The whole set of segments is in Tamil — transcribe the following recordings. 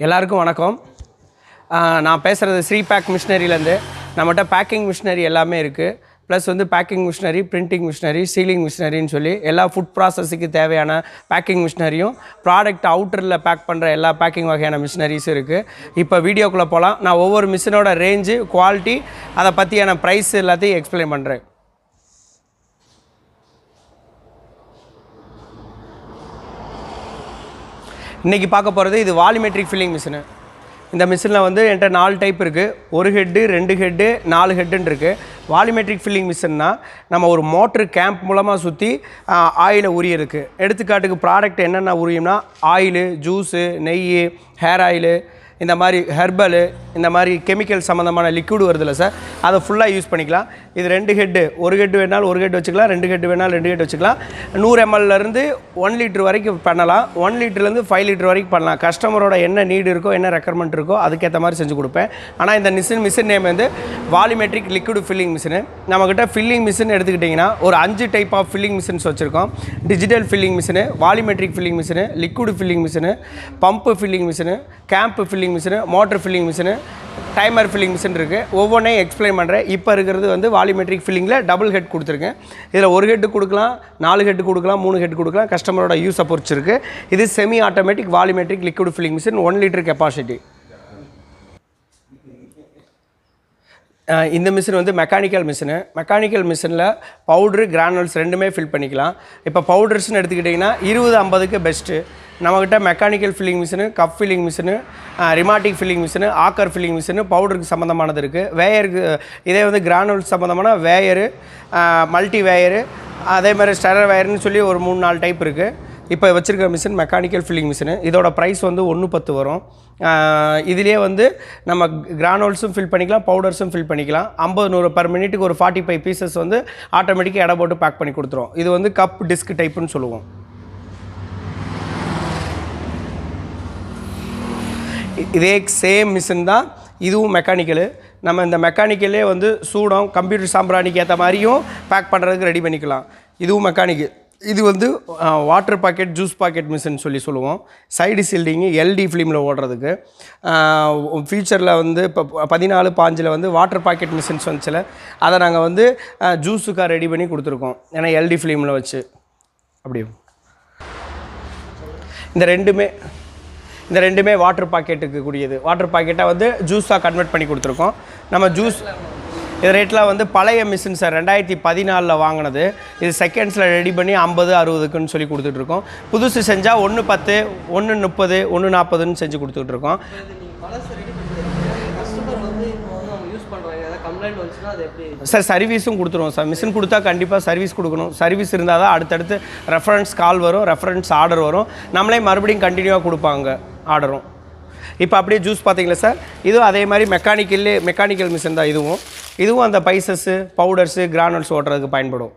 எல்லாருக்கும் வணக்கம். நான் பேசுகிறது ஸ்ரீ பேக் மிஷினரியிலேருந்து நம்மகிட்ட பேக்கிங் மிஷினரி எல்லாமே இருக்குது ப்ளஸ் வந்து packing machinery printing machinery sealing மிஷினரின்னு சொல்லி எல்லா ஃபுட் ப்ராசஸுக்கு தேவையான பேக்கிங் மிஷினரியும் ப்ராடக்ட் அவுட்டரில் பேக் பண்ணுற எல்லா பேக்கிங் வகையான மிஷினரிஸும் இருக்குது இப்போ வீடியோக்குள்ளே போகலாம் நான் ஒவ்வொரு மிஷினோட ரேஞ்சு குவாலிட்டி அதை பற்றியான ப்ரைஸ் எல்லாத்தையும் எக்ஸ்பிளைன் பண்ணுறேன் இன்றைக்கி பார்க்க போகிறது இது வால்யூமெட்ரிக் ஃபில்லிங் மிஷினு இந்த மிஷினில் வந்து என்கிட்ட நாலு டைப் இருக்குது ஒரு ஹெட்டு ரெண்டு ஹெட்டு நாலு ஹெட்டுன்னு இருக்குது வால்யூமெட்ரிக் ஃபில்லிங் மிஷின்னா நம்ம ஒரு மோட்ரு கேம்ப் மூலமாக சுற்றி ஆயிலை உரியருக்கு எடுத்துக்காட்டுக்கு ப்ராடக்ட் என்னென்ன உரியும்னா ஆயிலு ஜூஸு நெய் ஹேர் ஆயிலு இந்த மாதிரி ஹெர்பலு இந்த மாதிரி கெமிக்கல் சம்மந்தமான லிக்விட் வருதுல்ல சார் அதை ஃபுல்லாக யூஸ் பண்ணிக்கலாம். இது ரெண்டு ஹெட்டு ஒரு ஹெட் வேணாலும் ஒரு ஹெட் வச்சுக்கலாம் ரெண்டு ஹெட் வேணாலும் ரெண்டு ஹெட் வச்சுக்கலாம். நூறு எம்எல்லேருந்து ஒன் லிட்டர் வரைக்கும் பண்ணலாம். ஒன் லிட்டர்லேருந்து ஃபைவ் லிட்டர் வரைக்கும் பண்ணலாம். கஸ்டமரோட என்ன நீடு இருக்கோ என்ன ரெக்கமெண்ட் இருக்கோ அதுக்கேற்ற மாதிரி செஞ்சு கொடுப்பேன். ஆனால் இந்த மிஷின் மிஷின் நேம் வந்து வாலிமெட்ரிக் லிக்விட் ஃபில்லிங் மிஷினு நம்மக்கிட்ட ஃபில்லிங் மிஷின் எடுத்துக்கிட்டிங்கன்னா ஒரு அஞ்சு டைப் ஆஃப் ஃபில்லிங் மிஷின்ஸ் வச்சுருக்கோம். Digital filling machine volumetric filling machine liquid filling machine pump filling machine cap filling machine motor filling machine timer filling machine இருக்குது ஒவ்வொன்றையும் எக்ஸ்பிளைன் பண்ணுறேன் இப்போ இருக்கிறது வந்து வாலிமெட்ரிக் ஃபில்லிங்கில் டபுள் ஹெட் கொடுத்துருக்கேன். இதில் ஒரு ஹெட்டு கொடுக்கலாம் நாலு ஹெட்டு கொடுக்கலாம் மூணு ஹெட் கொடுக்கலாம். கஸ்டமரோட யூஸை பொறிச்சிருக்கு இது semi automatic volumetric liquid filling machine one litre capacity இந்த மிஷின் வந்து மெக்கானிக்கல் மிஷினு மெக்கானிக்கல் மிஷினில் பவுட்ரு கிரானுவல்ஸ் ரெண்டுமே ஃபில் பண்ணிக்கலாம். இப்போ பவுடர்ஸ்னு எடுத்துக்கிட்டிங்கன்னா இருபது ஐம்பதுக்கு பெஸ்ட்டு நம்மக்கிட்ட mechanical filling machine cup filling machine ரிமாட்டிக் filling machine auger filling machine பவுடருக்கு சம்மந்தமானது இருக்குது வேயருக்கு இதே வந்து கிரானுல் சம்மந்தமான வேயரு மல்டி வேயரு அதே மாதிரி ஸ்டெரர் வேயர்னு சொல்லி ஒரு மூணு நாலு டைப் இருக்குது இப்போ வச்சுருக்க மிஷின் மெக்கானிக்கல் ஃபில்லிங் மிஷினு இதோட ப்ரைஸ் வந்து ஒன்று பத்து வரும். இதுலேயே வந்து நம்ம கிரானோல்ஸும் ஃபில் பண்ணிக்கலாம் பவுடர்ஸும் ஃபில் பண்ணிக்கலாம். ஐம்பது நூறு பர் மினிட்டுக்கு ஒரு ஃபார்ட்டி ஃபைவ் பீசஸ் வந்து ஆட்டோமேட்டிக்காக எடை போட்டு பேக் பண்ணி கொடுத்துரும். இது வந்து கப் டிஸ்க் டைப்புன்னு சொல்லுவோம். இதே சேம் மிஷின் தான். இதுவும் மெக்கானிக்கலு நம்ம இந்த மெக்கானிக்கலே வந்து சூடம் கம்ப்யூட்டர் சாம்பிராணிக்கு ஏற்ற மாதிரியும் பேக் பண்ணுறதுக்கு ரெடி பண்ணிக்கலாம். இதுவும் மெக்கானிக்கு இது வந்து water packet juice packet machine சொல்லி சொல்லுவோம். சைடு சீல்டிங்கு எல்டி ஃபிலிமில் ஓடுறதுக்கு. ஃபியூச்சரில் வந்து இப்போ பதினாலு பாஞ்சில் வந்து வாட்டர் பாக்கெட் மிஷின்ஸ் வந்துச்சில் அதை நாங்கள் வந்து ஜூஸுக்காக ரெடி பண்ணி கொடுத்துருக்கோம். ஏன்னா எல்டி ஃபிலிமில் வச்சு. அப்படி இந்த ரெண்டுமே இந்த ரெண்டுமே வாட்டர் பாக்கெட்டுக்கு கூடியது வாட்டர் பாக்கெட்டாக வந்து ஜூஸாக கன்வெர்ட் பண்ணி கொடுத்துருக்கோம். நம்ம ஜூஸ் இது ரேட்லாம் வந்து பழைய மிஷின் சார் ரெண்டாயிரத்தி பதினாலில் வாங்கினது. இது செகண்ட்ஸில் ரெடி பண்ணி ஐம்பது அறுபதுக்குன்னு சொல்லி கொடுத்துட்ருக்கோம். புதுசு செஞ்சால் ஒன்று பத்து ஒன்று முப்பது ஒன்று நாற்பதுன்னு செஞ்சு கொடுத்துட்ருக்கோம். சார் சர்வீஸும் கொடுத்துருவோம் சார் மிஷின் கொடுத்தா கண்டிப்பாக சர்வீஸ் கொடுக்கணும். சர்வீஸ் இருந்தால் தான் அடுத்தடுத்து ரெஃபரன்ஸ் கால் வரும் ரெஃபரன்ஸ் ஆர்டர் வரும். நம்மளே மறுபடியும் கண்டினியூவாக கொடுப்பாங்க. ஆர்டரும். இப்போ அப்படியே ஜூஸ் பார்த்தீங்களா சார் இதுவும் அதே மாதிரி மெக்கானிக்கல்லே மெக்கானிக்கல் மிஷின் தான் இதுவும். இதுவும் அந்த பைசஸ்ஸு பவுடர்ஸு கிரானல்ஸ் ஓட்டுறதுக்கு பயன்படும்.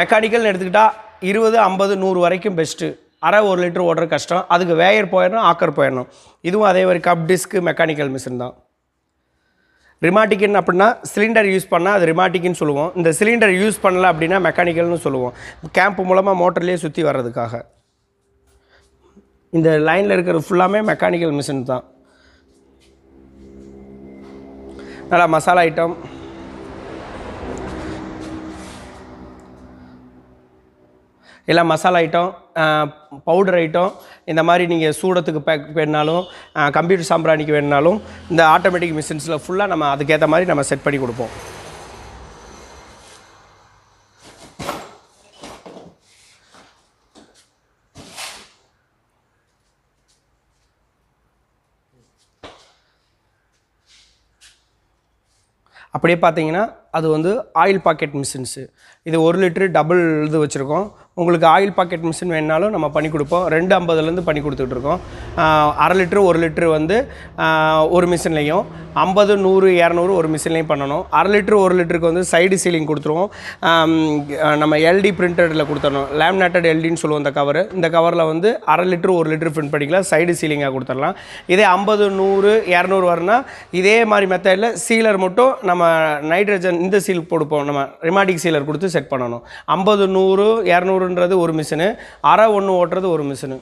மெக்கானிக்கல்னு எடுத்துக்கிட்டால் இருபது ஐம்பது நூறு வரைக்கும் பெஸ்ட்டு அரை ஒரு லிட்டர் ஓடுற கஷ்டம். அதுக்கு வேயர் போயிடணும் ஆக்கர் போயிடணும். இதுவும் அதே மாதிரி கப் டிஸ்க்கு மெக்கானிக்கல் மிஷின் தான். ரிமாட்டிக்கின் அப்படின்னா சிலிண்டர் யூஸ் பண்ணால் அது ரிமாட்டிக்னு சொல்லுவோம். இந்த சிலிண்டர் யூஸ் பண்ணல அப்படின்னா மெக்கானிக்கல்னு சொல்லுவோம். கேம்ப் மூலமாக மோட்டர்லேயே சுற்றி வர்றதுக்காக. இந்த லைனில் இருக்கிறது ஃபுல்லாமே மெக்கானிக்கல் மிஷின் தான். நல்லா மசாலா ஐட்டம் எல்லாம் மசாலா ஐட்டம் பவுடர் ஐட்டம் இந்த மாதிரி நீங்கள் சூடத்துக்கு பேக் வேணுனாலும் கம்ப்யூட்டர் சாம்பிராணிக்கு வேணுனாலும் இந்த ஆட்டோமேட்டிக் மிஷின்ஸில் ஃபுல்லாக நம்ம அதுக்கேற்ற மாதிரி நம்ம செட் பண்ணி கொடுப்போம். அப்படியே பார்த்தீங்கன்னா அது வந்து ஆயில் பாக்கெட் மிஷின்ஸு இது ஒரு லிட்டரு டபுள் இது வச்சுருக்கோம். உங்களுக்கு ஆயில் பாக்கெட் மிஷின் வேணுனாலும் நம்ம பண்ணி கொடுப்போம். ரெண்டு ஐம்பதுலேருந்து பண்ணி கொடுத்துட்ருக்கோம் அரை லிட்ரு ஒரு லிட்ரு வந்து ஒரு மிஷின்லேயும் ஐம்பது நூறு இரநூறு ஒரு மிஷின்லேயும் பண்ணணும். அரை லிட்ரு ஒரு லிட்டருக்கு வந்து சைடு சீலிங் கொடுத்துருவோம். நம்ம எல்டி பிரிண்டடில் கொடுத்துடணும். லேமினேட்டட் எல்டின்னு சொல்லுவோம் இந்த கவர் இந்த கவரில் வந்து அரை லிட்ரு ஒரு லிட்ரு பிரிண்ட் பண்ணிக்கலாம் சைடு சீலிங்காக கொடுத்துடலாம். இதே ஐம்பது நூறு இரநூறு வரனா இதே மாதிரி மெத்தடில் சீலர் மட்டும் நம்ம நைட்ரஜன் இந்த சீல் கொடுப்போம் நம்ம ரிமாட்டிக் சீலர் கொடுத்து செட் பண்ணணும். ஐம்பது நூறு இரநூறுன்றது ஒரு மிஷினு அரை ஒன்று ஓட்டுறது ஒரு மிஷினு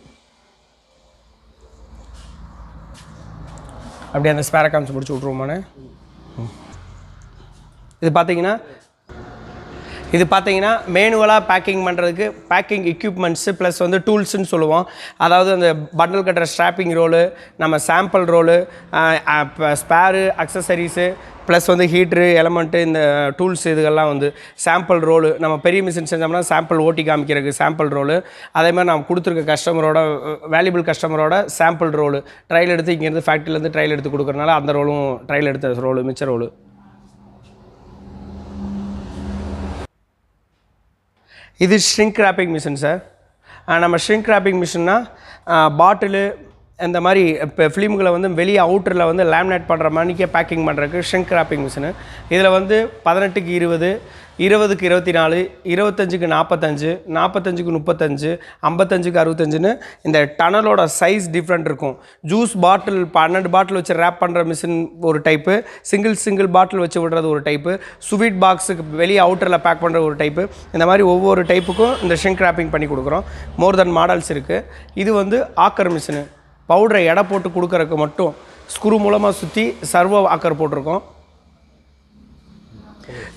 அப்படியே அந்த ஸ்பேரா காமிச்சு முடிச்சு விட்ருவோமானே இது பார்த்தீங்கன்னா இது பார்த்தீங்கன்னா மேனுவலாக பேக்கிங் பண்ணுறதுக்கு பேக்கிங் எக்யூப்மெண்ட்ஸு ப்ளஸ் வந்து டூல்ஸுன்னு சொல்லுவோம். அதாவது அந்த பண்டல் கட்டுற ஸ்ட்ராப்பிங் ரோலு நம்ம sample roll spare accessories plus வந்து ஹீட்ரு எலமெண்ட்டு இந்த டூல்ஸ் இதுகள்லாம் வந்து சாம்பிள் ரோலு நம்ம பெரிய மிஷின் செஞ்சோம்னா சாம்பிள் ஓட்டி காமிக்கிறதுக்கு சாம்பிள் ரோலு அதே மாதிரி நம்ம கொடுத்துருக்க கஸ்டமரோட வேல்யூபிள் கஸ்டமரோட சாம்பிள் ரோலு ட்ரையல் எடுத்து இங்கேருந்து ஃபேக்ட்ரிலேருந்து ட்ரையல் எடுத்து கொடுக்குறனால அந்த ரோலும் ட்ரையல் எடுத்த ரோலு மிச்ச ரோலு இது ஷ்ரிங்க் ரேப்பிங் மிஷின் சார் நம்ம ஷ்ரிங்க் ரேப்பிங் மிஷின்னா பாட்டிலு இந்த மாதிரி இப்போ ஃபிலிம்களை வந்து வெளியே அவுட்டரில் வந்து லேமினேட் பண்ணுற மாதிரிக்கே பேக்கிங் பண்ணுறதுக்கு ஷ்ரிங்க் ராப்பிங் மிஷினு இதில் வந்து பதினெட்டுக்கு இருபது இருபதுக்கு இருபத்தி நாலு இருபத்தஞ்சுக்கு நாற்பத்தஞ்சு நாற்பத்தஞ்சுக்கு முப்பத்தஞ்சு ஐம்பத்தஞ்சுக்கு அறுபத்தஞ்சுன்னு இந்த டனலோட சைஸ் டிஃப்ரெண்ட் இருக்கும். ஜூஸ் பாட்டில் பன்னெண்டு பாட்டில் வச்சு ரேப் பண்ணுற மிஷின் ஒரு டைப்பு சிங்கிள் சிங்கிள் பாட்டில் வச்சு விடுறது ஒரு டைப்பு ஸ்வீட் பாக்ஸுக்கு வெளியே அவுட்டரில் பேக் பண்ணுற ஒரு டைப்பு இந்த மாதிரி ஒவ்வொரு டைப்புக்கும் இந்த ஷிங்க் ரேப்பிங் பண்ணி கொடுக்குறோம். மோர் தென் மாடல்ஸ் இருக்குது இது வந்து ஆக்கர் மிஷினு பவுடரை எடை போட்டு கொடுக்குறக்கு மட்டும் ஸ்க்ரூ மூலமாக சுற்றி சர்வோ ஆக்கர் போட்டிருக்கோம்.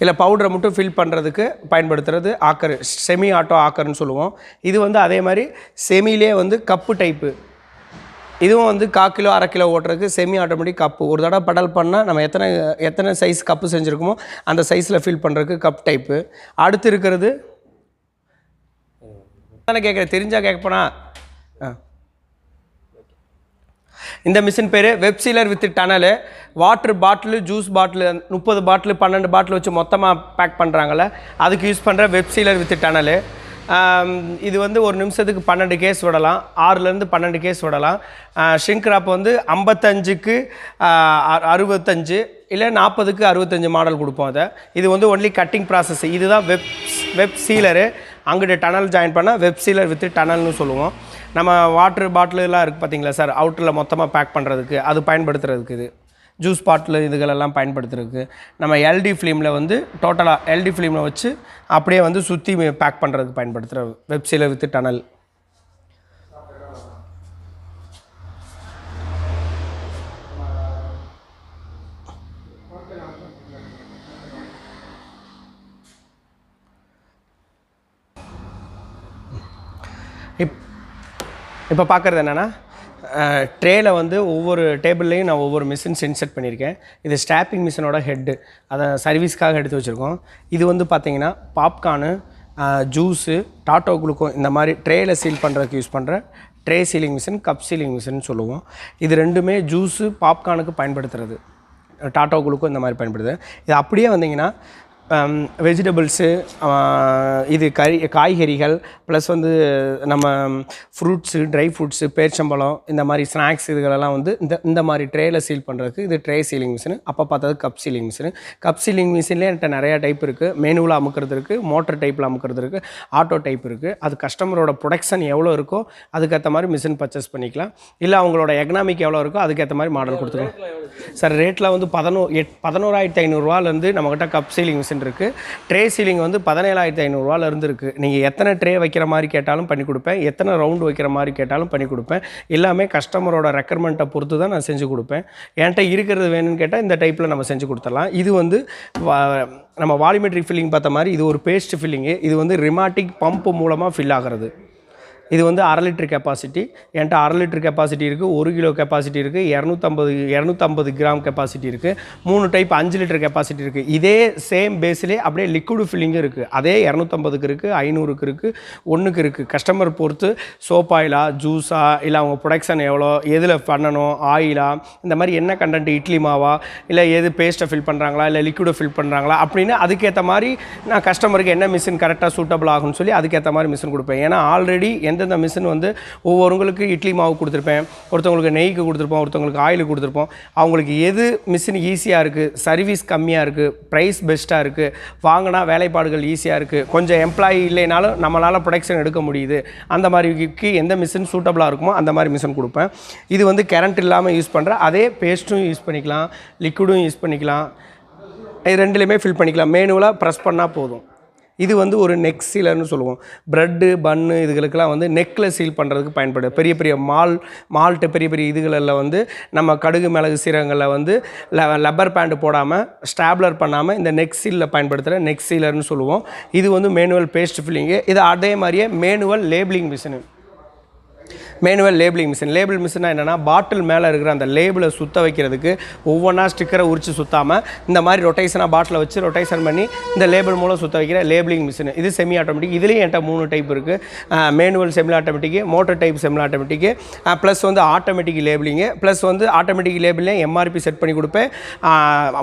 இல்லை பவுடரை மட்டும் ஃபில் பண்ணுறதுக்கு பயன்படுத்துறது ஆக்கர் செமி ஆட்டோ ஆக்கர்னு சொல்லுவோம். இது வந்து அதே மாதிரி செமிலே வந்து கப்பு டைப்பு இதுவும் வந்து கா கிலோ அரை கிலோ ஓட்டுறதுக்கு செமி ஆட்டோமேட்டிக் கப்பு ஒரு தடவை படல் பண்ணால் நம்ம எத்தனை எத்தனை சைஸ் கப்பு செஞ்சுருக்கோமோ அந்த சைஸில் ஃபில் பண்ணுறதுக்கு கப் டைப்பு அடுத்து இருக்கிறது தானே கேட்குறேன் தெரிஞ்சால் கேட்பனா ஆ. இந்த மிஷின் பேர் web sealer with tunnel. Water bottle juice bottle முப்பது பாட்டிலு பன்னெண்டு பாட்டில் வச்சு மொத்தமாக பேக் பண்ணுறாங்கல்ல அதுக்கு யூஸ் பண்ணுற வெப்சீலர் வித் டனலு. இது வந்து ஒரு நிமிஷத்துக்கு பன்னெண்டு கேஸ் விடலாம். ஆறுலேருந்து பன்னெண்டு கேஸ் விடலாம். ஷிங்க்ராப் வந்து ஐம்பத்தஞ்சுக்கு அறுபத்தஞ்சு இல்லை நாற்பதுக்கு அறுபத்தஞ்சு மாடல் கொடுப்போம் அதை. இது வந்து ஒன்லி கட்டிங் ப்ராசஸ் இதுதான் வெப் வெப் சீலரு. அங்கிட்ட டனல் ஜாயின் பண்ணால் வெப் சீலர் வித் டனல்னு சொல்லுவோம். நம்ம வாட்ரு பாட்டிலெலாம் இருக்குது பார்த்தீங்களா சார் அவுட்டரில் மொத்தமாக பேக் பண்ணுறதுக்கு அது பயன்படுத்துறதுக்கு இது. ஜூஸ் பாட்டில் இதுகளெல்லாம் பயன்படுத்துறதுக்கு. நம்ம எல்டி ஃபிலிமில் வந்து டோட்டலாக எல்டி ஃபிலிமில் வச்சு அப்படியே வந்து சுற்றி பேக் பண்ணுறதுக்கு பயன்படுத்துகிற வெப்சீலர் வித்து டனல் இப்போ பார்க்குறது என்னென்னா ட்ரேயில் வந்து ஒவ்வொரு டேபிள்லேயும் நான் ஒவ்வொரு மிஷின்ஸ் இன்செர்ட் பண்ணியிருக்கேன். இது ஸ்டாப்பிங் மிஷினோட ஹெட்டு அதை சர்வீஸ்க்காக எடுத்து வச்சுருக்கோம். இது வந்து பார்த்தீங்கன்னா பாப்கார்னு ஜூஸு டாட்டோ குளுக்கோ இந்த மாதிரி ட்ரேயில் சீல் பண்ணுறதுக்கு யூஸ் பண்ணுற tray sealing machine cup sealing machine சொல்லுவோம். இது ரெண்டுமே ஜூஸு பாப்கார்னுக்கு பயன்படுத்துறது. டாட்டோ குளுக்கோ இந்த மாதிரி பயன்படுது இது அப்படியே வந்தீங்கன்னா வெஜிடபிள்ஸு இது கறி காய்கறிகள் ப்ளஸ் வந்து நம்ம ஃப்ரூட்ஸு ட்ரை ஃப்ரூட்ஸு பேர்ச்சம்பழம் இந்த மாதிரி ஸ்நாக்ஸ் இதுகளெல்லாம் வந்து இந்த இந்த மாதிரி ட்ரேயில் சீல் பண்ணுறதுக்கு இது ட்ரே சீலிங் மிஷின் அப்போ பார்த்தது cup sealing machine cup sealing மிஷின்லேயே என்கிட்ட நிறையா டைப் இருக்குது மேனுவலாக அமுக்கிறது இருக்குது மோட்டர் டைப்பில் அமுக்கிறது இருக்குது ஆட்டோ டைப் இருக்குது அது கஸ்டமரோட ப்ரொடக்ஷன் எவ்வளோ இருக்கோ அதுக்கேற்ற மாதிரி மிஷின் பர்ச்சேஸ் பண்ணிக்கலாம். இல்லை அவங்களோட எக்கனாமிக் எவ்வளோ இருக்கோ அதுக்கேற்ற மாதிரி மாடல் கொடுத்துருவோம் சார் ரேட்டில் வந்து பதினோ எட் பதினோராயிரத்தி ஐநூறுரூவாலேருந்து நம்மக்கிட்ட கப் சீலிங் மிஷின் இருக்குது ட்ரே சீலிங் வந்து பதினேழாயிரத்தி ஐநூறுரூவாவில் இருந்துருக்கு. நீங்கள் எத்தனை ட்ரே வைக்கிற மாதிரி கேட்டாலும் பண்ணி கொடுப்பேன். எத்தனை ரவுண்டு வைக்கிற மாதிரி கேட்டாலும் பண்ணி கொடுப்பேன். எல்லாமே கஸ்டமரோட ரெக்கர்மெண்ட்டை பொறுத்து தான் நான் செஞ்சு கொடுப்பேன். என்கிட்ட இருக்கிறது வேணும்னு கேட்டால் இந்த டைப்பில் நம்ம செஞ்சு கொடுத்துடலாம். இது வந்து வா- நம்ம வாலிமெட்ரிக் ஃபில்லிங் பார்த்த மாதிரி இது ஒரு பேஸ்ட் ஃபில்லிங்கு இது வந்து ரிமாட்டிக் பம்ப் மூலமாக ஃபில் ஆகிறது. இது வந்து அரை லிட்டர் கெப்பாசிட்டி என்கிட்ட அரை லிட்டர் கெப்பாசிட்டி இருக்குது ஒரு கிலோ கெப்பாசிட்டி இருக்குது இரநூத்தம்பது இரநூத்தம்பது கிராம் கெப்பாசிட்டி இருக்குது மூணு டைப் அஞ்சு லிட்டர் கெப்பாசிட்டி இருக்குது இதே சேம் பேஸ்லேயே அப்படியே லிக்விட் ஃபில்லிங்கும் இருக்குது அதே இரநூத்தம்பதுக்கு இருக்குது ஐநூறுக்கு இருக்குது ஒன்றுக்கு இருக்குது கஸ்டமர் பொறுத்து சோப் ஆயிலா ஜூஸா இல்லை அவங்க ப்ரொடக்ஷன் எவ்வளோ எதில் பண்ணணும் ஆயிலா இந்த மாதிரி என்ன கண்டென்ட் இட்லி மாவா இல்லை எது பேஸ்ட்டை ஃபில் பண்ணுறாங்களா இல்லை லிக்விடை ஃபில் பண்ணுறாங்களா அப்படின்னு அதுக்கேற்ற மாதிரி நான் கஸ்டமருக்கு என்ன மிஷின் கரெக்டாக சூட்டபிள் ஆகும்னு சொல்லி அதுக்கேற்ற மாதிரி மிஷின் கொடுப்பேன். ஏன்னா ஆல்ரெடி எந்தெந்த மிஷின் வந்து ஒவ்வொருவங்களுக்கு இட்லி மாவு கொடுத்துருப்பேன் ஒருத்தவங்களுக்கு நெய்க்கு கொடுத்துருப்போம் ஒருத்தவங்களுக்கு ஆயில் கொடுத்துருப்போம். அவங்களுக்கு எது மிஷின் ஈஸியாக இருக்குது சர்வீஸ் கம்மியாக இருக்குது ப்ரைஸ் பெஸ்ட்டாக இருக்குது வாங்கினா வேலைப்பாடுகள் ஈஸியாக இருக்குது கொஞ்சம் எம்ப்ளாயி இல்லைனாலும் நம்மளால் ப்ரொடக்ஷன் எடுக்க முடியுது. அந்த மாதிரிக்கு எந்த மிஷின் சூட்டபிளாக இருக்குமோ அந்த மாதிரி மிஷின் கொடுப்பேன். இது வந்து கரண்ட் இல்லாமல் யூஸ் பண்ணுற அதே பேஸ்ட்டும் யூஸ் பண்ணிக்கலாம் லிக்விடும் யூஸ் பண்ணிக்கலாம். இது ரெண்டுலேயுமே ஃபில் பண்ணிக்கலாம். மேனுவலாக ப்ரெஸ் பண்ணால் போதும். இது வந்து ஒரு நெக் சீலர்னு சொல்லுவோம். ப்ரெட்டு பன்னு இதுகளுக்கெல்லாம் வந்து நெக்கில் சீல் பண்ணுறதுக்கு பயன்படுது பெரிய பெரிய மால் மால்ட்டு பெரிய பெரிய இதுகளில் வந்து நம்ம கடுகு மிளகு சீரகங்களில் வந்து லப்பர் பேண்ட் போடாமல் ஸ்டாப்லர் பண்ணாமல் இந்த நெக் சீலில் பயன்படுத்துகிற நெக் சீலர்னு சொல்லுவோம். இது வந்து மேனுவல் பேஸ்ட் ஃபில்லிங்கு இது அதே மாதிரியே manual labelling machine manual labelling machine label மிஷினா என்னென்னா பாட்டில் மேலே இருக்கிற அந்த லேபிளை சுத்த வைக்கிறதுக்கு ஒவ்வொன்றா ஸ்டிக்கரை உரிச்சு சுத்தாமல் இந்த மாதிரி ரொட்டேஷனாக பாட்டிலை வச்சு ரொட்டேஷன் பண்ணி இந்த லேபிள் மூலம் சுத்த வைக்கிற லேபிளிங் மிஷின் இது செமி ஆட்டோமேட்டிக் இதுலேயும் என்கிட்ட மூணு டைப் இருக்குது manual semi automatic motor type semi automatic plus வந்து ஆட்டோமேட்டிக் லேபிளிங்கு ப்ளஸ் வந்து ஆட்டோமேட்டிக் லேபிளையும் எம்ஆர்பி செட் பண்ணி கொடுப்பேன்.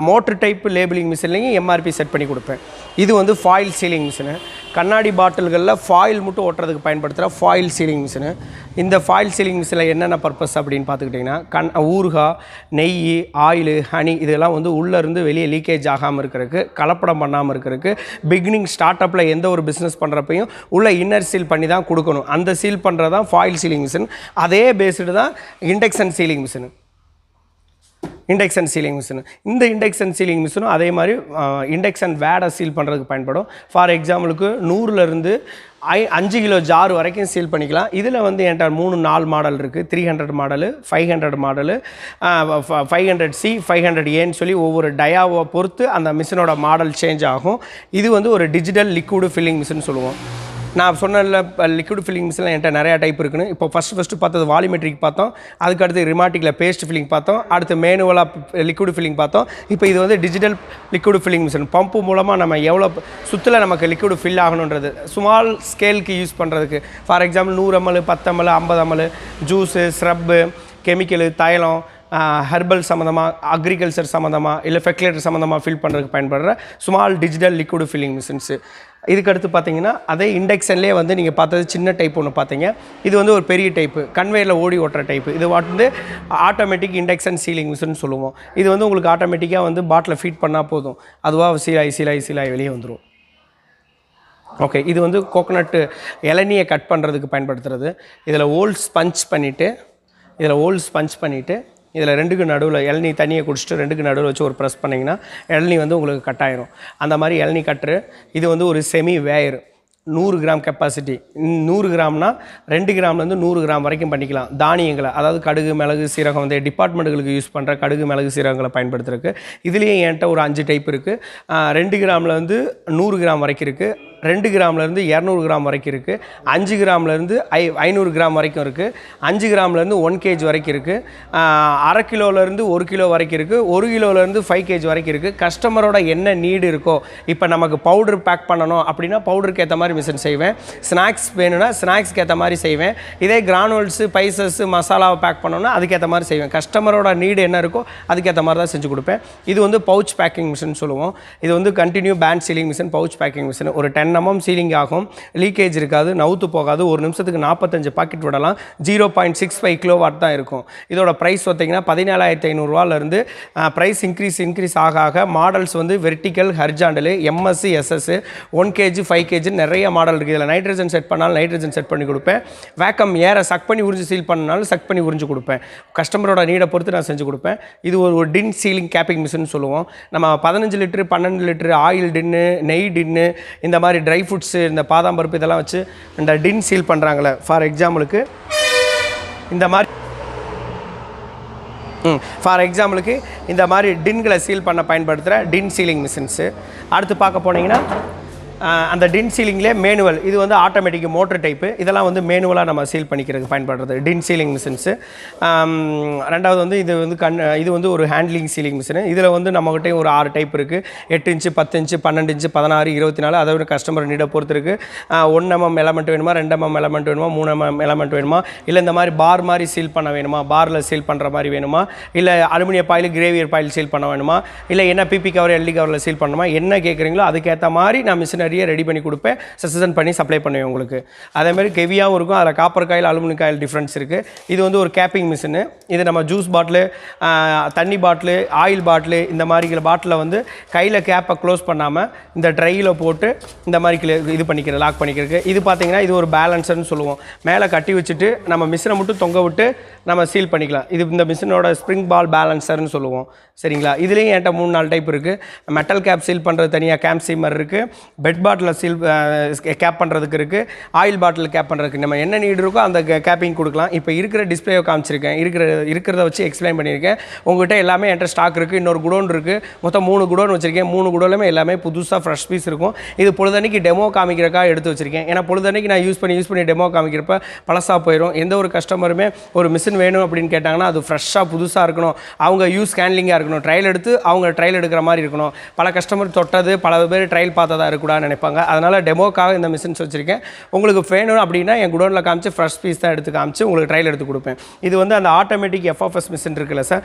மோட்டர் டைப் லேபிளிங் மிஷின்லையும் எம்ஆர்பி செட் பண்ணி கொடுப்பேன். இது வந்து ஃபாயில் சீலிங் மிஷினு கண்ணாடி பாட்டில்களில் ஃபாயில் மட்டும் ஓட்டுறதுக்கு பயன்படுத்துகிற ஃபாயில் சீலிங் மிஷினு இந்த ஃபாயில் சீலிங் மிஷினில் என்னென்ன பர்பஸ் அப்படின்னு பார்த்துக்கிட்டிங்கன்னா கண் ஊறுகாய் நெய் ஆயில் ஹனி இதெல்லாம் வந்து உள்ளேருந்து வெளியே லீக்கேஜ் ஆகாமல் இருக்கிறதுக்கு கலப்படம் பண்ணாமல் இருக்கிறதுக்கு பிகினிங் ஸ்டார்ட் அப்பில் எந்த ஒரு பிஸ்னஸ் பண்ணுறப்பையும் உள்ளே இன்னர் சீல் பண்ணி தான் கொடுக்கணும். அந்த சீல் பண்ணுறது தான் ஃபாயில் சீலிங் மிஷின் அதே பேஸ்டு தான் induction sealing machine induction sealing machine இந்த இண்டக்ஷன் சீலிங் மிஷினும் அதே மாதிரி இண்டக்ஷன் வேடை சீல் பண்ணுறதுக்கு பயன்படும். ஃபார் எக்ஸாம்பிளுக்கு நூறுலேருந்து ஐ அஞ்சு கிலோ ஜார் வரைக்கும் சீல் பண்ணிக்கலாம். இதில் வந்து என்கிட்ட மூணு நாலு மாடல் இருக்குது three hundred model five hundred model five hundred C five hundred ஏன்னு சொல்லி ஒவ்வொரு டயாவை பொறுத்து அந்த மிஷினோட மாடல் சேஞ்ச் ஆகும். இது வந்து ஒரு டிஜிட்டல் லிக்விடு ஃபில்லிங் மிஷின் சொல்லுவோம். நான் சொன்னல லிக்விட் ஃபில்லிங் மிஷினில் என்கிட்ட நிறையா டைப் இருக்குன்னு. இப்போ ஃபஸ்ட்டு ஃபஸ்ட்டு பார்த்தது வாலிமெட்ரிக் பார்த்தோம். அதுக்கு அடுத்து ரிமாட்டிக்கில் பேஸ்ட் ஃபில்லிங் பார்த்தோம். அடுத்து மேனுவலாக லிக்விட் ஃபில்லிங் பார்த்தோம். இப்போ இது வந்து digital liquid filling machine pump மூலமாக நம்ம எவ்வளோ சுற்றில் நமக்கு லிக்விட் ஃபில் ஆகணுன்றது ஸ்மால் ஸ்கேலுக்கு யூஸ் பண்ணுறதுக்கு ஃபார் எக்ஸாம்பிள் நூறு எம்எல் பத்து எம்எல் ஐம்பது எம்எல் ஜூஸு ஸ்ரப்பு கெமிக்கலு தைலம் ஹெர்பல் சம்மந்தமாக அக்ரிகல்ச்சர் சம்மந்தமாக இல்லை ஃபெக்லேட்டர் சம்மந்தமாக ஃபில் பண்ணுறதுக்கு பயன்படுற small digital liquid filling machines இதுக்கடுத்து பார்த்தீங்கன்னா அதே இண்டக்ஷன்லேயே வந்து நீங்கள் பார்த்தது சின்ன டைப் ஒன்று பார்த்தீங்க. இது வந்து ஒரு பெரிய டைப்பு கன்வேயரில் ஓடி ஓட்டுற டைப்பு இது வந்து ஆட்டோமேட்டிக் இண்டக்ஷன் சீலிங் மிஷின் சொல்லுவோம். இது வந்து உங்களுக்கு ஆட்டோமேட்டிக்காக வந்து பாட்டில் ஃபீட் பண்ணால் போதும். அதுவாக சீலாய் சீலாய் சீலாய் வெளியே வந்துடும் ஓகே இது வந்து கோகோனட்டு இளநியை கட் பண்ணுறதுக்கு பயன்படுத்துறது. இதில் ஓல்ட் ஸ்பஞ்ச் பண்ணிவிட்டு இதில் ஓல்ட் ஸ்பஞ்ச் பண்ணிவிட்டு இதில் ரெண்டுக்கு நடுவில் இளநீ தண்ணியை குடிச்சிட்டு ரெண்டுக்கு நடுவில் வச்சு ஒரு ப்ரெஸ் பண்ணிங்கன்னா இளநி வந்து உங்களுக்கு கட் ஆயிரும். அந்த மாதிரி இளநீ கட்டுரு இது வந்து ஒரு செமி வேயர் நூறு கிராம் கெப்பாசிட்டி நூறு கிராம்னா ரெண்டு கிராம்லேருந்து நூறு கிராம் வரைக்கும் பண்ணிக்கலாம். தானியங்களை அதாவது கடுகு மிளகு சீரகம் வந்து டிபார்ட்மெண்ட்டுகளுக்கு யூஸ் பண்ணுற கடுகு மிளகு சீரகங்களை பயன்படுத்துறதுக்கு. இதுலேயும் என்கிட்ட ஒரு அஞ்சு டைப் இருக்குது ரெண்டு கிராமில் வந்து நூறு கிராம் வரைக்கும் இருக்குது ரெண்டு கிராம்லேருந்து இரநூறு கிராம் வரைக்கும் இருக்குது அஞ்சு கிராம்லேருந்து ஐ ஐநூறு கிராம் வரைக்கும் இருக்குது அஞ்சு கிராம்லேருந்து ஒன் கேஜி வரைக்கும் இருக்குது அரை கிலோலேருந்து ஒரு கிலோ வரைக்கும் இருக்குது ஒரு கிலோலேருந்து ஃபைவ் கேஜி வரைக்கும் இருக்குது கஸ்டமரோட என்ன நீடு இருக்கோ இப்போ நமக்கு பவுடர் பேக் பண்ணணும் அப்படின்னா பவுடருக்கு ஏற்ற மாதிரி மிஷின் செய்வேன். ஸ்நாக்ஸ் வேணும்னா ஸ்நாக்ஸ்க்கு ஏற்ற மாதிரி செய்வேன். இதே கிரானுவல்ஸு பைசஸ்ஸு மசாலாவை பேக் பண்ணணும்னா அதுக்கேற்ற மாதிரி செய்வேன். கஸ்டமரோட நீடு என்ன இருக்கோ அதுக்கேற்ற மாதிரி தான் செஞ்சு கொடுப்பேன். இது வந்து பவுச் பேக்கிங் மிஷின் சொல்லுவோம். இது வந்து continuous band sealing machine pouch packing machine ஒரு டென் எம்எம் சீலிங் ஆகும். லீக்கேஜ் இருக்காது நவுத்து போகாது. ஒரு நிமிஷத்துக்கு நாற்பத்தஞ்சு பாக்கெட் விடலாம். Zero point six five kilowatt தான் இருக்கும். இதோட ப்ரைஸ் பார்த்தீங்கன்னா பதினேழாயிரத்தி ஐநூறுரூவாலேருந்து ப்ரைஸ் இன்க்ரீஸ் இன்க்ரீஸ் ஆக ஆக மாடல்ஸ் வந்து vertical horizontal MSC SS one KG five KG நிறைய மாடல் இருக்குது இதில் நைட்ரஜன் செட் பண்ணாலும் நைட்ரஜன் செட் பண்ணி கொடுப்பேன். வேக்கம் ஏற சக் பண்ணி உறிஞ்சு சீல் பண்ணாலும் சக் பண்ணி உறிஞ்சு கொடுப்பேன். கஸ்டமரோட நீடை பொறுத்து நான் செஞ்சு கொடுப்பேன். இது ஒரு ஒரு டின் சீலிங் கேப்பிங் மிஷின் சொல்லுவோம். நம்ம பதினஞ்சு லிட்டரு பன்னெண்டு லிட்டரு ஆயில் டின்னு நெய் டின்னு இந்த மாதிரி ட்ரை ஃப்ரூட்ஸு இந்த பாதாம் பருப்பு இதெல்லாம் வச்சு இந்த டின் சீல் பண்ணுறாங்களே ஃபார் எக்ஸாம்பிளுக்கு இந்த மாதிரி ம் ஃபார் எக்ஸாம்பிளுக்கு இந்த மாதிரி டின்களை சீல் பண்ண பயன்படுத்துகிற டின் சீலிங் மிஷின்ஸு அடுத்து பார்க்க போனீங்கன்னா அந்த டின் சீலிங்லேயே மேனுவல் இது வந்து ஆட்டோமேட்டிக் மோட்டர் டைப்பு இதெல்லாம் வந்து மேனுவலாக நம்ம சீல் பண்ணிக்கிறதுக்கு பயன்படுறது. டின் சீலிங் மிஷின்ஸு ரெண்டாவது வந்து இது வந்து கண் இது வந்து ஒரு ஹேண்ட்லிங் சீலிங் மிஷினு இதில் வந்து நம்மகிட்டயும் ஒரு ஆறு டைப் இருக்குது எட்டு இன்ச்சு பத்து இன்ச்சு பன்னெண்டு இன்ச்சு பதினாறு இருபத்தி நாலு அதை விட கஸ்டமர் நீடை பொறுத்து இருக்குது ஒன் எம்எம் எலமெண்ட் வேணுமா ரெண்டு எம்எம் எலமெண்ட் வேணுமா மூணு எம்எம் எலமெண்ட் வேணுமா இல்லை இந்த மாதிரி பார் மாதிரி சீல் பண்ண வேணுமா பாரில் சீல் பண்ணுற மாதிரி வேணுமா இல்லை அலுமினிய பாயில் கிரேவியர் பாயில் சீல் பண்ண வேணுமா இல்லை என்ன பிபி கவர் எல்டி கவரில் சீல் பண்ணணுமா என்ன கேட்குறீங்களோ அதுக்கேற்ற மாதிரி நான் நிறைய ரெடி பண்ணி கொடுப்பேன். சசன் பண்ணி சப்ளை பண்ணுவேன் உங்களுக்கு. அதே மாதிரி கெவியாகவும் இருக்கும். அதில் copper coil aluminium coil difference இருக்குது இது வந்து ஒரு கேப்பிங் மிஷினு இது நம்ம ஜூஸ் பாட்டிலு தண்ணி பாட்டிலு ஆயில் பாட்டிலு இந்த மாதிரி பாட்டிலில் வந்து கையில் கேப்பை க்ளோஸ் பண்ணாமல் இந்த ட்ரையில் போட்டு இந்த மாதிரி கிளி- இது பண்ணிக்கிற லாக் பண்ணிக்கிறதுக்கு. இது பார்த்தீங்கன்னா இது ஒரு பேலன்சர்னு சொல்லுவோம். மேலே கட்டி வச்சுட்டு நம்ம மிஷினை மட்டும் தொங்க விட்டு நம்ம சீல் பண்ணிக்கலாம். இது இந்த மிஷினோட ஸ்ப்ரிங் பால் பேலன்சர்னு சொல்லுவோம். சரிங்களா? இதுலேயும் என்கிட்ட மூணு நாலு டைப் இருக்குது மெட்டல் கேப் சீல் பண்ணுறது தனியாக கேம்ப் சீமர் இருக்குது PET PET bottle seal cap பண்ணுறதுக்கு இருக்குது ஆயில் பாட்டில் கேப் பண்ணுறதுக்கு நம்ம என்ன நீடு இருக்கோ அந்த கேப்பிங் கொடுக்கலாம். இப்போ இருக்கிற டிஸ்பிளேவை காமிச்சிருக்கேன். இருக்கிற இருக்கிறத வச்சு எக்ஸ்பிளைன் பண்ணியிருக்கேன். உங்கள்கிட்ட எல்லாமே என்கிட்ட ஸ்டாக் இருக்குது இன்னொரு குடோன் இருக்குது மொத்தம் மூணு குடோன் வச்சுருக்கேன். மூணு குடோலுமே எல்லாமே புதுசாக ஃப்ரெஷ் பீஸ் இருக்கும். இது பொழுதன்னைக்கு டெமோ காமிக்கிறக்கா எடுத்து வச்சுருக்கேன். ஏன்னா பொழுதன்னைக்கு நான் யூஸ் பண்ணி யூஸ் பண்ணி டெமோ காமிக்கிறப்ப பழசாக போயிடும் எந்த ஒரு கஸ்டமருமே ஒரு மிஷின் வேணும் அப்படின்னு கேட்டாங்கன்னா அது ஃப்ரெஷ்ஷாக புதுசாக இருக்கணும். அவங்க யூஸ் ஹேண்ட்லிங்காக இருக்கணும். ட்ரையல் எடுத்து அவங்க ட்ரையல் எடுக்கிற மாதிரி இருக்கணும். பல கஸ்டமர் தொட்டது பல பேர் ட்ரையல் பார்த்ததாக இருக்கக்கூடாதுன்னு நினைப்பாங்க. அதனால் டெமோக்காக இந்த மிஷின்ஸ் வச்சுருக்கேன் உங்களுக்கு வேணும் அப்படின்னா என் குடோனில் காமிச்சு ஃப்ரெஷ் பீஸ் தான் எடுத்து காமிச்சு உங்களுக்கு ட்ரையல் எடுத்து கொடுப்பேன். இது வந்து அந்த ஆட்டோமேட்டிக் எஃப்எஃப்எஸ் மிஷின் இருக்குல்ல சார்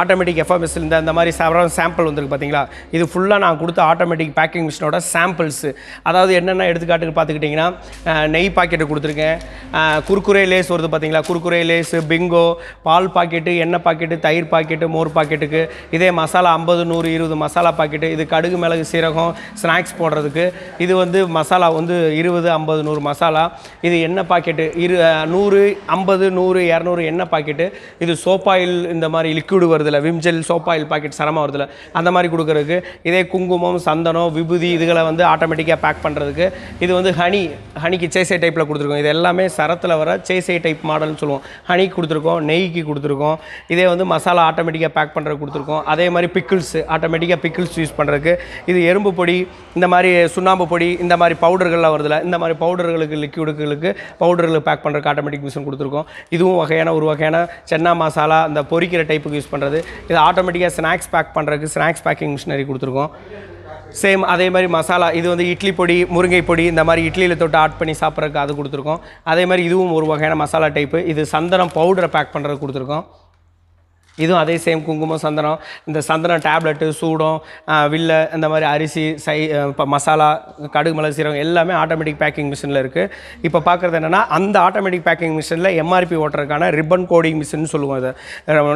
ஆட்டோமேட்டிக் எஃப்எஃப்எஸ் இந்த இந்த மாதிரி செவரம் சாம்பிள் வந்துருக்கு பார்த்தீங்களா இது ஃபுல்லாக நான் கொடுத்த ஆட்டோமேட்டிக் பேக்கிங் மிஷினோட சாம்பிள்ஸு அதாவது என்னென்ன எடுத்துக்காட்டுக்கு பார்த்துக்கிட்டிங்கன்னா நெய் பாக்கெட்டு கொடுத்துருக்கேன். அஹ், லேஸ் வருது பார்த்தீங்களா குர்குரே லேஸு பிங்கோ பால் பாக்கெட்டு எண்ணெய் பாக்கெட்டு தயிர் பாக்கெட்டு மோர் பாக்கெட்டுக்கு இதே மசாலா ஐம்பது நூறு இருபது மசாலா பாக்கெட்டு இது கடுகு மிளகு சீரகம் ஸ்நாக்ஸ் போடுறதுக்கு இது வந்து மசாலா வந்து இருபது ஐம்பது நூறு மசாலா. இது எண்ணெய் பாக்கெட்டு இரு நூறு ஐம்பது நூறு இரநூறு எண்ணெய் பாக்கெட்டு இது சோப்பாயில் இந்த மாதிரி லிக்விடு வருதுல விம்ஜெல் சோப்பாயில் பாக்கெட் சரமாக வருதுல அந்த மாதிரி கொடுக்குறதுக்கு. இதே குங்குமம் சந்தனம் விபூதி இதுகளை வந்து ஆட்டோமேட்டிக்காக பேக் பண்ணுறதுக்கு இது வந்து ஹனி ஹனிக்கு சேசை டைப்பில் கொடுத்துருக்கோம். இது எல்லாமே சரத்தில் வர சேசை டைப் மாடல்னு சொல்லுவோம். ஹனி கொடுத்துருக்கோம் நெய்க்கு கொடுத்துருக்கோம். இதே வந்து மசாலா ஆட்டோமேட்டிக்காக பேக் பண்ணுறதுக்கு கொடுத்துருக்கோம். அதே மாதிரி பிக்கிள்ஸ் ஆட்டோமேட்டிக்காக பிக்கிள்ஸ் யூஸ் பண்ணுறதுக்கு இது எறும்பு பொடி இந்த மாதிரி சுண்ணாம்பு பொடி இந்த மாதிரி பவுடர்கள்லாம் வருதுல இந்த மாதிரி பவுடர்களுக்கு லிக்யூடுகளுக்கு பவுடர்களுக்கு பேக் பண்ணுறதுக்கு ஆட்டோமேட்டிக் மிஷின் கொடுத்துருக்கோம். இதுவும் வகையான ஒரு வகையான சென்னா மசாலா இந்த பொரிக்கிற டைப்புக்கு யூஸ் பண்ணுறது இது ஆட்டோமேட்டிக்காக ஸ்நாக்ஸ் பேக் பண்ணுறதுக்கு ஸ்நாக்ஸ் பேக்கிங் மிஷினரி கொடுத்துருக்கோம். சேம் அதே மாதிரி மசாலா இது வந்து இட்லி பொடி முருங்கை பொடி இந்த மாதிரி இட்லியில் தொட்டு ஆட் பண்ணி சாப்பிட்றதுக்கு அது கொடுத்துருக்கோம். அதே மாதிரி இதுவும் ஒரு வகையான மசாலா டைப்பு இது சந்தனம் பவுடரை பேக் பண்ணுறது கொடுத்துருக்கோம். இதுவும் அதே சேம் குங்குமம் சந்தனம். இந்த சந்தனம் டேப்லெட்டு சூடம் வில்ல இந்த மாதிரி அரிசி சை இப்போ மசாலா கடுகு மிளகு சீரகம் எல்லாமே ஆட்டோமேட்டிக் பேக்கிங் மிஷினில் இருக்குது இப்போ பார்க்குறது என்னென்னா அந்த ஆட்டோமேட்டிக் பேக்கிங் மிஷினில் எம்ஆர்பி ஓட்டுறதுக்கான ரிப்பன் கோடிங் மிஷின் சொல்லுவோம் அதை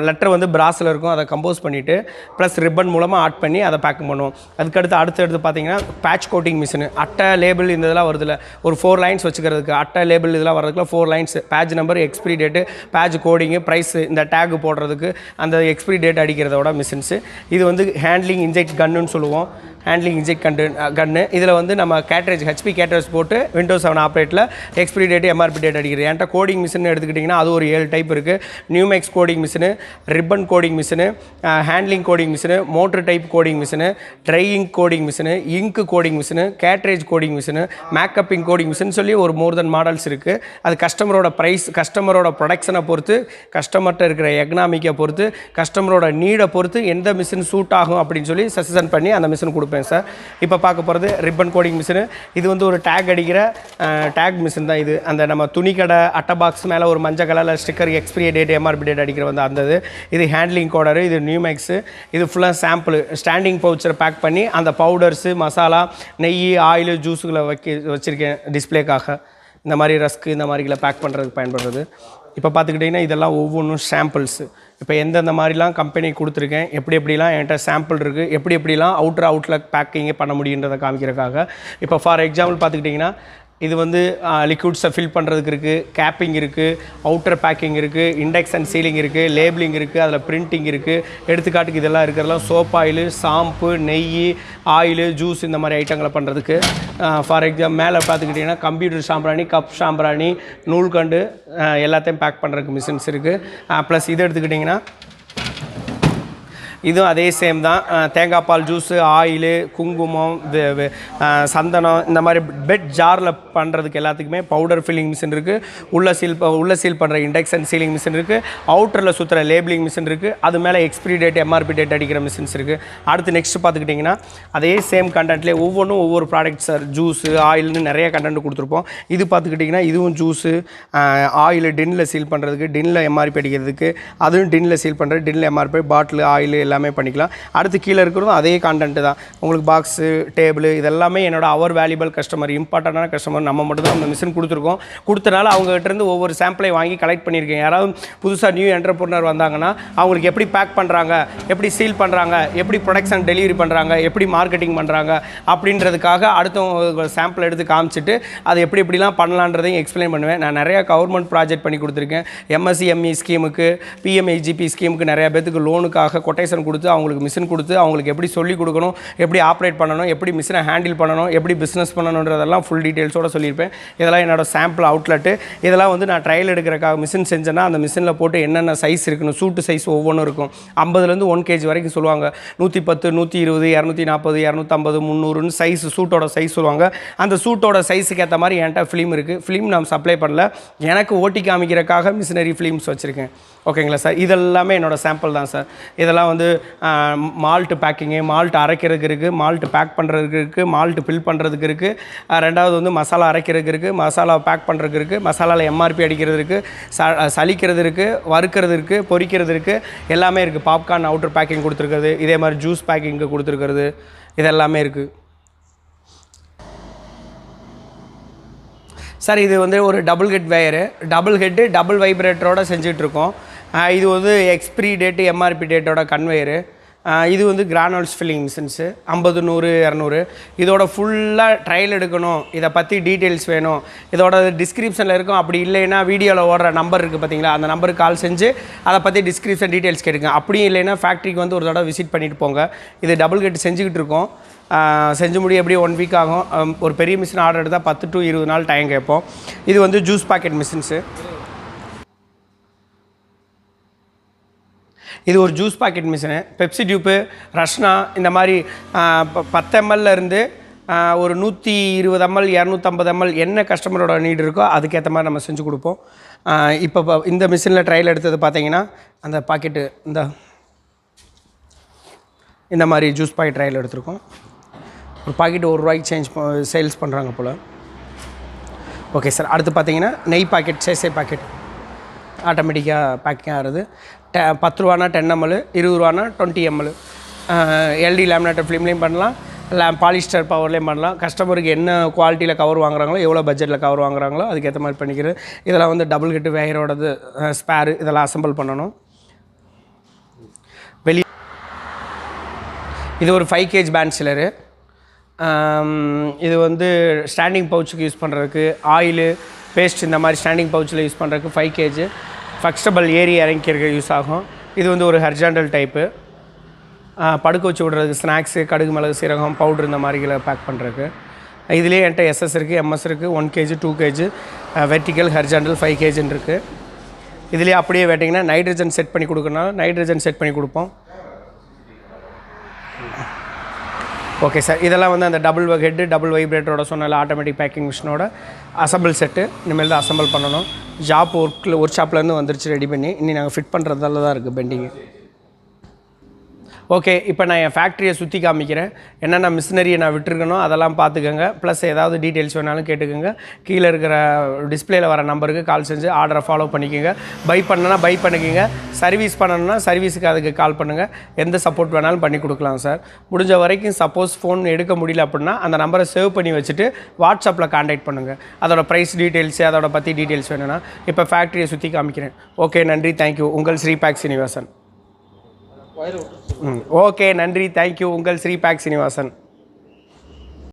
லெட்டர் வந்து பிராஸில் இருக்கும் அதை கம்போஸ் பண்ணிவிட்டு ப்ளஸ் ரிப்பன் மூலமாக ஆட் பண்ணி அதை பேக்கிங் பண்ணுவோம். அதுக்கடுத்து அடுத்து எடுத்து பார்த்தீங்கன்னா பேட்ச் கோட்டிங் மிஷின் அட்டை லேபிள் இந்த இதெல்லாம் வருதுல ஒரு ஃபோர் லைன்ஸ் வச்சுக்கிறதுக்கு அட்டை லேபிள் இதெல்லாம் வர்றதுக்குள்ள four lines batch number expiry date batch coding price இந்த டேக் போடுறதுக்கு அந்த எக்ஸ்பிரி டேட் அடிக்கிறதோட மிஷின்ஸு இது வந்து ஹேண்ட்லிங் இன்ஜெக்ட் கன்னுன்னு சொல்லுவோம். ஹேண்ட்லிங் இன்ஜெக்ட் கண்டு கன்னு இதில் வந்து நம்ம கேட்ரேஜ் ஹெச்பி கேட்ரேஜ் போட்டு விண்டோஸ் செவன் ஆப்ரேட்டில் எக்ஸ்பிரி டேட் எம்ஆர்பி டேட் அடிக்கிறது. என்கிட்ட கோடிங் மிஷின் எடுத்துக்கிட்டிங்கன்னா அது ஒரு ஏழு டைப் இருக்குது நியூமேக்ஸ் coding machine ribbon coding machine handling coding machine motor type coding machine drying coding machine ink coding machine cartridge coding machine மேக்கப்பிங் coding machine சொல்லி ஒரு மோர் தென் மாடல்ஸ் இருக்குது அது கஸ்டமரோட ப்ரைஸ் கஸ்டமரோட ப்ரொடக்ஷனை பொறுத்து கஸ்டமர்கிட்ட இருக்கிற எக்கனாமிக்கை பொறுத்து கஸ்டமரோட நீடை பொறுத்து எந்த மிஷின் சூட் ஆகும் அப்படின்னு சொல்லி சஜஷன் பண்ணி அந்த மிஷின் கொடுப்பேன். சார். இப்போ பார்க்க போகிறது ரிப்பன் கோடிங் மிஷினு இது வந்து ஒரு டேக் அடிக்கிற டேக் மிஷின் தான் இது. அந்த நம்ம துணிக்கடை அட்டை பாக்ஸ் மேலே ஒரு மஞ்சள் கலரில் sticker expiry date MRP date அடிக்கிற வந்து அந்த இது. இது ஹேண்ட்லிங் கோடரு இது நியூமேக்ஸு இது ஃபுல்லாக சாம்பிள் ஸ்டாண்டிங் பவுச்சரை பேக் பண்ணி அந்த பவுடர்ஸு மசாலா நெய் ஆயில் ஜூஸுகளை வைக்க வச்சுருக்கேன் டிஸ்ப்ளேக்காக இந்த மாதிரி ரஸ்க்கு இந்த மாதிரிகளை பேக் பண்ணுறதுக்கு பயன்படுறது. இப்போ பார்த்துக்கிட்டிங்கன்னா இதெல்லாம் ஒவ்வொன்றும் சாம்பிள்ஸு இப்போ எந்தெந்த மாதிரிலாம் கம்பெனி கொடுத்துருக்கேன் எப்படி எப்படிலாம் என்கிட்ட சாம்பிள் இருக்குது எப்படி எப்படிலாம் அவுட்ரு அவுட்டில் பேக்கிங்கே பண்ண முடியுன்றதை காமிக்கிறதுக்காக. இப்போ ஃபார் எக்ஸாம்பிள் பார்த்துக்கிட்டிங்கன்னா இது வந்து லிக்விட்ஸை ஃபில் பண்ணுறதுக்கு இருக்குது கேப்பிங் இருக்குது அவுட்டர் பேக்கிங் இருக்குது இண்டெக்ஸ் அண்ட் சீலிங் இருக்குது லேபிளிங் இருக்குது அதில் பிரிண்டிங் இருக்குது எடுத்துக்காட்டுக்கு இதெல்லாம் இருக்கிறதெல்லாம் சோப் ஆயில் ஷாம்பு நெய் ஆயில் ஜூஸ் இந்த மாதிரி ஐட்டங்களை பண்ணுறதுக்கு ஃபார் எக்ஸாம்பிள் மேலே பார்த்துக்கிட்டிங்கன்னா கம்ப்யூட்டர் சாம்பிராணி கப் சாம்பிராணி நூல்கண்டு எல்லாத்தையும் பேக் பண்ணுறதுக்கு மிஷின்ஸ் இருக்குது ப்ளஸ் இது எடுத்துக்கிட்டிங்கன்னா இதுவும் அதே சேம் தான். தேங்காய் பால் ஜூஸு ஆயிலு குங்குமம் இது சந்தனம் இந்த மாதிரி பெட் ஜாரில் பண்ணுறதுக்கு எல்லாத்துக்குமே பவுடர் ஃபில்லிங் மிஷின் இருக்குது உள்ள சீல் ப- உள்ள சீல் பண்ணுற இண்டக்ஷன் சீலிங் மிஷின் இருக்குது அவுட்டரில் சுற்றுற லேபிளிங் மிஷின் இருக்குது அது மேலே எக்ஸ்பிரி டேட் எம்ஆர்பி டேட் அடிக்கிற மிஷின்ஸ் இருக்குது அடுத்து நெக்ஸ்ட் பார்த்துக்கிட்டிங்கன்னா அதே சேம் கண்டென்ட்லேயே ஒவ்வொன்றும் ஒவ்வொரு ப்ராடக்ட் சார் ஜூஸு ஆயில்னு நிறைய கண்டென்ட் கொடுத்துருப்போம். இது பார்த்துக்கிட்டிங்கன்னா இதுவும் ஜூஸு ஆயில் டின்னில் சீல் பண்ணுறதுக்கு டின்னில் எம்ஆர்பி அடிக்கிறதுக்கு அதுவும் டின்னில் சீல் பண்ணுறது டின்னில் எம்ஆர்பி பாட்டில் ஆயில் எல்லாம் பண்ணிக்கலாம். அடுத்து கீழே இருக்கிறதும் அதே கான்டென்ட் தான். உங்களுக்கு பாக்ஸு டேபிள் இதெல்லாமே என்னோட அவர் வேல்யூபிள் கஸ்டமர் இம்பார்ட்டண்டான கஸ்டமர் நம்ம மட்டும் தான் அந்த மிஷின் கொடுத்துருக்கோம். கொடுத்தனால அவங்ககிட்டருந்து ஒவ்வொரு சாம்பிளை வாங்கி கலெக்ட் பண்ணியிருக்கேன். யாராவது புதுசாக நியூ என்டர்பிரினர் வந்தாங்கன்னா அவங்களுக்கு எப்படி பேக் பண்ணுறாங்க எப்படி சீல் பண்ணுறாங்க எப்படி ப்ரொடக்ஷன் டெலிவரி பண்ணுறாங்க எப்படி மார்க்கெட்டிங் பண்ணுறாங்க அப்படின்றதுக்காக அடுத்தவங்க சாம்பிள் எடுத்து காமிச்சிட்டு அதை எப்படி எப்படிலாம் பண்ணலான்றதையும் எக்ஸ்பிளைன் பண்ணுவேன். நான் நிறையா கவர்மெண்ட் ப்ராஜெக்ட் பண்ணி கொடுத்துருக்கேன். எம்எஸ்சி எம்இ ஸ்கீமுக்கு பிஎம்ஐஜிபி ஸ்கீமுக்கு நிறையா பேத்துக்கு லோனுக்காக கொட்டேஷன் கொடுத்து அவங்களுக்கு மிஷின் கொடுத்து அவங்களுக்கு எப்படி சொல்லி கொடுக்கணும் எப்படி ஆப்ரேட் பண்ணணும் எப்படி மிஷினை ஹேண்டில் பண்ணணும் எப்படி பிஸ்னஸ் பண்ணணுன்றதெல்லாம் ஃபுல் டீட்டெயில்ஸோட சொல்லியிருப்பேன். இதெல்லாம் என்னோட சாம்பிள் அவுட்லெட்டு இதெல்லாம் வந்து நான் ட்ரையல் எடுக்கிறக்காக மிஷின் செஞ்சேன்னா அந்த மிஷினில் போட்டு என்னென்ன சைஸ் இருக்கணும் சூட்டு சைஸ் ஒவ்வொன்றும் இருக்கும். ஐம்பதுலேருந்து ஒன் கேஜி வரைக்கும் சொல்லுவாங்க. நூற்றி பத்து நூற்றி இருபது இரநூத்தி நாற்பது இரநூத்தம்பது முந்நூறுன்னு சைஸ் சூட்டோட சைஸ் சொல்லுவாங்க. அந்த சூட்டோட சைஸுக்கு ஏற்ற மாதிரி என்கிட்ட ஃபிலிம் இருக்குது ஃபிலிம் நான் சப்ளை பண்ணல. எனக்கு ஓட்டி காமிக்கிறக்காக மிஷினரி ஃபிலிம்ஸ் வச்சுருக்கேன். ஓகேங்களா சார்? இதெல்லாமே என்னோடய சாம்பிள் தான் சார். இதெல்லாம் வந்து மால்ட்டு பேக்கிங்கு மால்ட் அரைக்கிறதுக்கு இருக்குது மால்ட்டு பேக் பண்ணுறதுக்கு இருக்குது மால்ட்டு ஃபில் பண்ணுறதுக்கு இருக்குது ரெண்டாவது வந்து மசாலா அரைக்கிறதுக்கு இருக்குது மசாலா பேக் பண்ணுறதுக்கு இருக்குது மசாலாவில் எம்ஆர்பி அடிக்கிறது இருக்குது ச சலிக்கிறது இருக்குது வறுக்கிறது இருக்குது பொரிக்கிறது இருக்குது எல்லாமே இருக்குது பாப்கார்ன் அவுட்டர் பேக்கிங் கொடுத்துருக்குறது இதே மாதிரி ஜூஸ் பேக்கிங்க்கு கொடுத்துருக்கிறது இதெல்லாமே இருக்குது சார் இது வந்து ஒரு double head weigher double head double வைப்ரேட்டரோடு செஞ்சிட்ருக்கோம் இது வந்து எக்ஸ்பிரி டேட்டு எம்ஆர்பி டேட்டோட கன்வேயரு இது வந்து கிரானல்ஸ் ஃபில்லிங் மிஷின்ஸு ஐம்பது நூறு இரநூறு. இதோட ஃபுல்லாக ட்ரையல் எடுக்கணும். இதை பற்றி டீட்டெயில்ஸ் வேணும். இதோட டிஸ்கிரிப்ஷனில் இருக்கும். அப்படி இல்லைன்னா வீடியோவில் ஓடுற நம்பர் இருக்குது பார்த்தீங்களா அந்த நம்பருக்கு கால் செஞ்சு அதை பற்றி டிஸ்கிரிப்ஷன் டீட்டெயில்ஸ் கேட்டுங்க. அப்படியும் இல்லைன்னா ஃபேக்ட்ரிக்கு வந்து ஒரு தடவை விசிட் பண்ணிட்டு போங்க. இது டபுள் கெட் செஞ்சுக்கிட்டு இருக்கோம். செஞ்சு முடிய எப்படியும் ஒன் வீக் ஆகும். ஒரு பெரிய மிஷின் ஆர்டர் எடுத்தால் பத்து டு இருபது நாள் டைம் கேட்போம். இது வந்து ஜூஸ் பாக்கெட் மிஷின்ஸு இது ஒரு juice packet machine Pepsi tube Rasna இந்த மாதிரி ப- பத்து எம்எல்லேருந்து ஒரு நூற்றி இருபது எம்எல் இரநூத்தம்பது எம்எல் என்ன கஸ்டமரோட நீடு இருக்கோ அதுக்கேற்ற மாதிரி நம்ம செஞ்சு கொடுப்போம். இப்போ ப- இந்த மிஷினில் ட்ரையல் எடுத்தது பார்த்தீங்கன்னா அந்த பாக்கெட்டு இந்த இந்த மாதிரி ஜூஸ் பாக்கெட் ட்ரையல் எடுத்திருக்கோம். ஒரு பாக்கெட் ஒரு ரூபாய்க்கு சேஞ்ச் சேல்ஸ் பண்ணுறாங்க போல். ஓகே சார் அடுத்து பார்த்தீங்கன்னா நெய் பாக்கெட் சேசே பாக்கெட் ஆட்டோமேட்டிக்காக பேக்கிங் ஆகிறது. டெ பத்து ரூபானா டென் எம்எல் இருபது ரூபானா டுவெண்ட்டி எம்எல் எல்டி லேமினேட்டர் ஃபிலிம்லேயும் பண்ணலாம். லே பாலிஸ்டர் பவர்லேயும் பண்ணலாம். கஸ்டமருக்கு என்ன குவாலிட்டியில் கவர் வாங்குறாங்களோ எவ்வளோ பட்ஜெட்டில் கவர் வாங்குறாங்களோ அதுக்கேற்ற மாதிரி பண்ணிக்கிறது இதெல்லாம் வந்து டபுள் கெட்டு வேயரோடது ஸ்பேரு இதெல்லாம் அசம்பிள் பண்ணணும். வெளி இது ஒரு ஃபைவ் கேஜ் பேண்ட் சிலரு இது வந்து ஸ்டாண்டிங் பவுச்சுக்கு யூஸ் பண்ணுறதுக்கு ஆயிலு பேஸ்ட் இந்த மாதிரி ஸ்டாண்டிங் பவுச்சில் யூஸ் பண்ணுறதுக்கு ஃபைவ் கேஜு ஃபக்ஸ்டபிள் ஏரி இறங்கிக்கிறதுக்கு யூஸ் ஆகும். இது வந்து ஒரு ஹர்ஜாண்டல் டைப்பு படுக்க வச்சு விடுறதுக்கு ஸ்நாக்ஸு கடுகு மிளகு சீரகம் பவுட்ரு இந்த மாதிரிகளை பேக் பண்ணுறதுக்கு இதுலேயே என்கிட்ட எஸ்எஸ் இருக்குது எம்எஸ் இருக்குது one KG two KG vertical horizontal five கேஜின்னு இருக்குது இதுலேயே அப்படியே வேட்டிங்கன்னா நைட்ரஜன் செட் பண்ணி கொடுக்கறனால நைட்ரஜன் செட் பண்ணி கொடுப்போம். ஓகே சார் இதெல்லாம் வந்து அந்த டபுள் ஹெட்டு டபுள் வைப்ரேட்டரோட சொன்னால ஆட்டோமேட்டிக் பேக்கிங் மிஷினோட அசம்பிள் செட்டு இனிமேல் தான் அசம்பிள் பண்ணணும். ஜாப் ஒர்க்கில் ஒர்க் ஷாப்லேருந்து வந்துருச்சு ரெடி பண்ணி. இனி நாங்கள் ஃபிட் பண்ணுறதால தான் இருக்குது பெண்டிங்கு ஓகே இப்போ நான் என் ஃபேக்ட்ரியை சுற்றி காமிக்கிறேன். என்னென்ன மிஷினரியை நான் விட்டுருக்கணும் அதெல்லாம் பார்த்துக்கோங்க. ப்ளஸ் ஏதாவது டீட்டெயில்ஸ் வேணாலும் கேட்டுக்கோங்க. கீழே இருக்கிற டிஸ்பிளேயில் வர நம்பருக்கு கால் செஞ்சு ஆர்டரை ஃபாலோ பண்ணிக்கோங்க. பை பண்ணனா பை பண்ணிக்கோங்க. சர்வீஸ் பண்ணணும்னா சர்வீஸுக்கு அதுக்கு கால் பண்ணுங்கள் எந்த சப்போர்ட் வேணாலும் பண்ணி கொடுக்கலாம் சார் முடிஞ்ச வரைக்கும் சப்போஸ் ஃபோன் எடுக்க முடியல அப்படின்னா அந்த நம்பரை சேவ் பண்ணி வச்சுட்டு வாட்ஸ்அப்பில் காண்டாக்ட் பண்ணுங்கள் அதோட ப்ரைஸ் டீட்டெயில்ஸு அதோட பற்றி டீட்டெயில்ஸ் வேணும்னா இப்போ ஃபேக்ட்ரியை சுற்றி காமிக்கிறேன். ஓகே நன்றி. தேங்க்யூ உங்கள் ஸ்ரீபேக் சீனிவாசன். ஓகே நன்றி தேங்க்யூ உங்கள் ஸ்ரீ பேக் சீனிவாசன்.